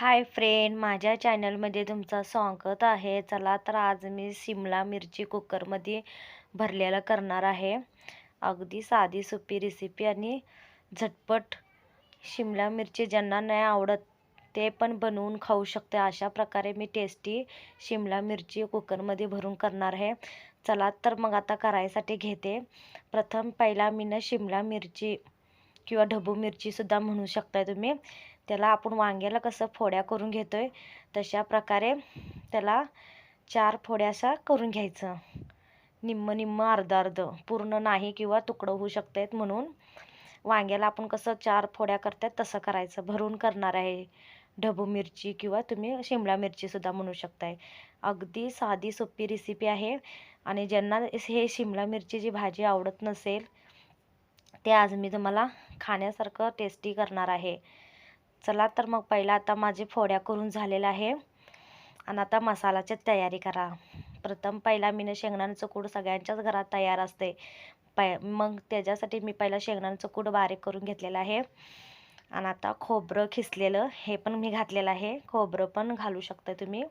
Hi friend माझ्या चॅनलमध्ये तुमचं स्वागत आहे. चला तर आज मी शिमला मिरची कुकरमध्ये भरलेलं करणार आहे. अगदी साधी सोपी रेसिपी आणि झटपट शिमला मिरची ज्यांना नाही आवडत ते पण बनवून खाऊ शकते. अशा प्रकारे मी टेस्टी शिमला मिरची कुकरमध्ये भरून करणार आहे. चला तर मग आता करायसाठी घेते. प्रथम पहिला मी ना शिमला मिरची किंवा ढबू मिरचीसुद्धा म्हणू शकताय तुम्ही. त्याला आपण वांग्याला कसं फोड्या करून घेतो आहे तशा प्रकारे त्याला चार फोड्या असा करून घ्यायचं. निम्म निम्म अर्ध अर्ध पूर्ण नाही किंवा तुकडं होऊ शकतात म्हणून. वांग्याला आपण कसं चार फोड्या करतात तसं करायचं. भरून करणार आहे ढबू मिरची किंवा तुम्ही शिमला मिरचीसुद्धा म्हणू शकताय. अगदी साधी सोपी रेसिपी आहे आणि ज्यांना हे शिमला मिरचीची भाजी आवडत नसेल ते आज मी तुम्हाला खाण्यासारखं टेस्टी करणार आहे. चला तर मग पहिला आता माझे फोड्या करून झालेला आहे. आणि आता मसाल्याची तयारी करा. प्रथम पहिला मी शेंगदाण्याचं कूड सगळ्यांच्याच घरात तयार असते. पै मग त्याच्यासाठी मी पहिला शेंगदाण्याचं कूड बारीक करून घेतलेलं आहे. आणि आता खोबरं खिसलेलं हे पण मी घातलेलं आहे. खोबरं पण घालू शकता तुम्ही.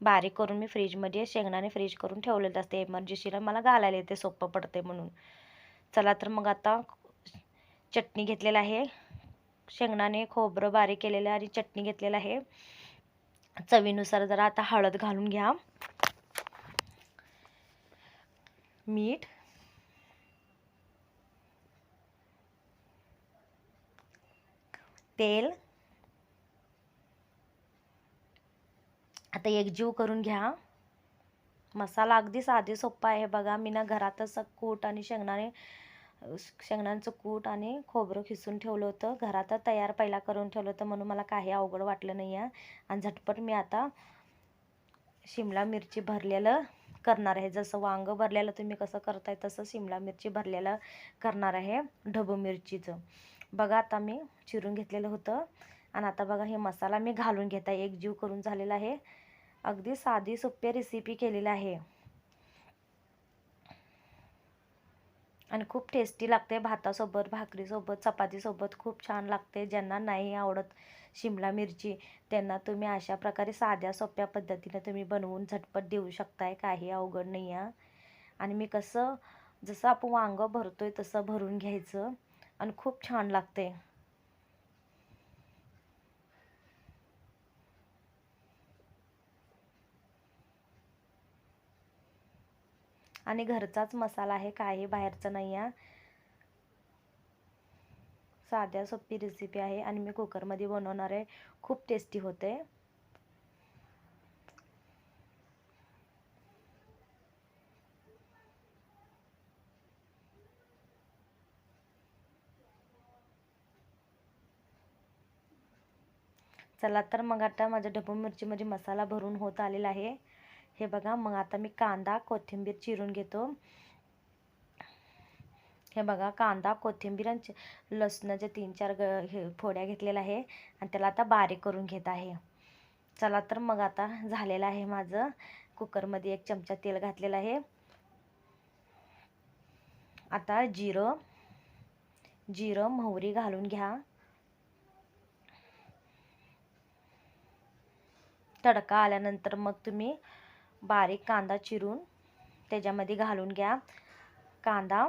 बारीक करून मी फ्रीजमध्ये शेंगदाणे फ्रीज करून ठेवलेलं असते. एमर्जन्सीला मला घालायला येते सोपं पडते म्हणून. चला तर मग आता चटणी घेतलेलं आहे. शेंगदाणे खोबरं बारीक केलेलं आणि चटणी घेतलेलं आहे. चवीनुसार जरा आता हळद घालून घ्या. मीठ. तेल. आता एकजीव करून घ्या. मसाला अगदी साधे सोप्पा आहे बघा. मी ना घरातच कूट आणि शेंगदाणे शेंगणांचं कूट आणि खोबरं खिसून ठेवलं होतं. घरात तयार पहिला करून ठेवलं होतं म्हणून मला काही अवघड वाटलं नाही आहे आणि झटपट मी आता शिमला मिरची भरलेलं करणार आहे. जसं वांगं भरलेलं तुम्ही कसं करताय तसं शिमला मिरची भरलेलं करणार आहे ढबू मिरचीचं. बघा आता मी चिरून घेतलेलं होतं. आणि आता बघा हे मसाला मी घालून घेत आहे. एक जीव करून झालेला आहे. अगदी साधी सोपी रेसिपी केलेली आहे. आणि खूप टेस्टी लागते. भातासोबत भाकरीसोबत चपातीसोबत खूप छान लागते. ज्यांना नाही आवडत शिमला मिरची त्यांना तुम्ही अशा प्रकारे साध्या सोप्या पद्धतीने तुम्ही बनवून झटपट देऊ शकताय. काही अवघड नाही आहे आणि मी कसं जसं आपण वांगं भरतोय तसं भरून घ्यायचं. आणि खूप छान लागते. आणि घरचाच मसाला आहे काही बाहेरचं नाही आहे. साध्या सोपी रेसिपी आहे आणि मी कुकरमध्ये बनवणार आहे. खूप टेस्टी होते. चला तर मग आता माझ्या ढबू मिरचीमध्ये मसाला भरून होत आलेला आहे. हे बघा मग आता मी कांदा कोथिंबीर चिरून घेतो. हे बघा कांदा कोथिंबीर आणि लसणाच्या तीन चार ग हे फोड्या घेतलेल्या आहे आणि त्याला आता बारीक करून घेत आहे. चला तर मग आता झालेलं आहे माझं. कुकरमध्ये एक चमचा तेल घातलेलं आहे. आता जिरं जिरं मोहरी घालून घ्या. तडका आल्यानंतर मग तुम्ही बारीक कांदा चिरून त्याच्यामध्ये घालून घ्या. कांदा.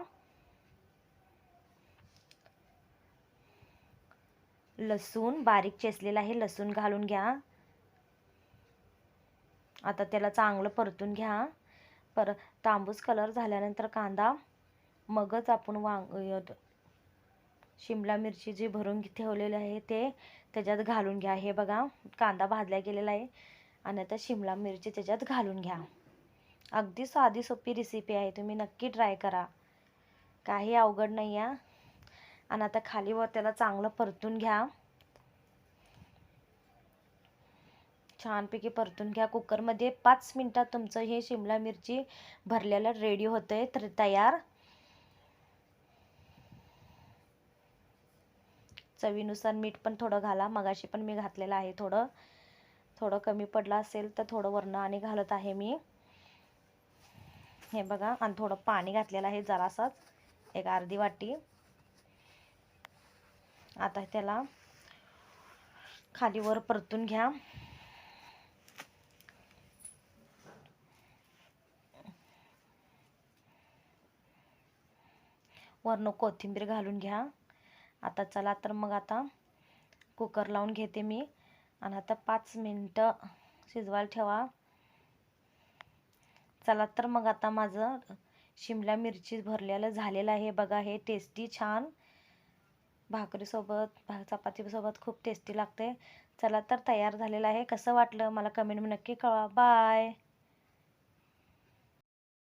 लसूण बारीक चेचलेला आहे लसूण घालून घ्या. आता त्याला चांगलं परतून घ्या. पर तांबूस कलर झाल्यानंतर कांदा. मगच आपण वांग शिमला मिरची जी भरून ठेवलेली आहे ते त्याच्यात घालून घ्या. हे बघा कांदा भाजला गेलेला आहे. आणि आता शिमला मिरची त्याच्यात घालून घ्या. अगदी साधी सोपी रेसिपी आहे तुम्ही नक्की ट्राय करा. काही अवघड नाही आहे. आणि आता खालीवर त्याला चांगलं परतून घ्या. छानपैकी परतून घ्या. कुकरमध्ये पाच मिनटात तुमचं हे शिमला मिरची भरलेलं रेडी होतं आहे तर तयार. चवीनुसार मीठ पण थोडं घाला. मगाशी पण मी घातलेलं आहे थोडं. थोडं कमी पडलं असेल तर थोडं वरनं आणि घालत आहे मी. हे बघा आणि थोडं पाणी घातलेलं आहे जरासाच एक अर्धी वाटी. आता त्याला खाली वर परतून घ्या. वरनं कोथिंबीर घालून घ्या. आता चला तर मग आता कुकर लावून घेते मी. आणि आता पाच मिनटं शिजवायला ठेवा. चला तर मग आता माझं शिमला मिरची भरलेलं झालेलं आहे. बघा हे टेस्टी छान. भाकरीसोबत भा चपातीसोबत खूप टेस्टी लागते चला तर तयार झालेलं आहे. कसं वाटलं? मला कमेंट नक्की कळवा. बाय